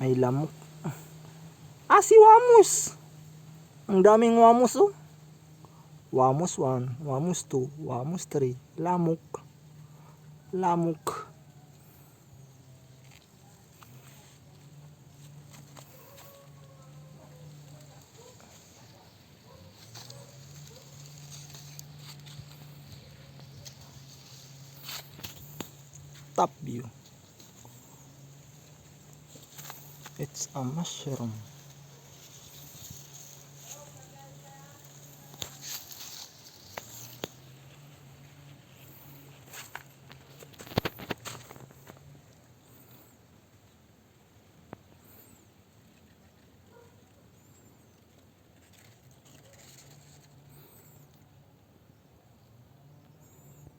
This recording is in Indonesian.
May lamok. Ah, si Wamus! Ang daming Wamus oh. Wamus 1, Wamus 2, Wamus 3, lamok. Lamok. Top view. It's a mushroom.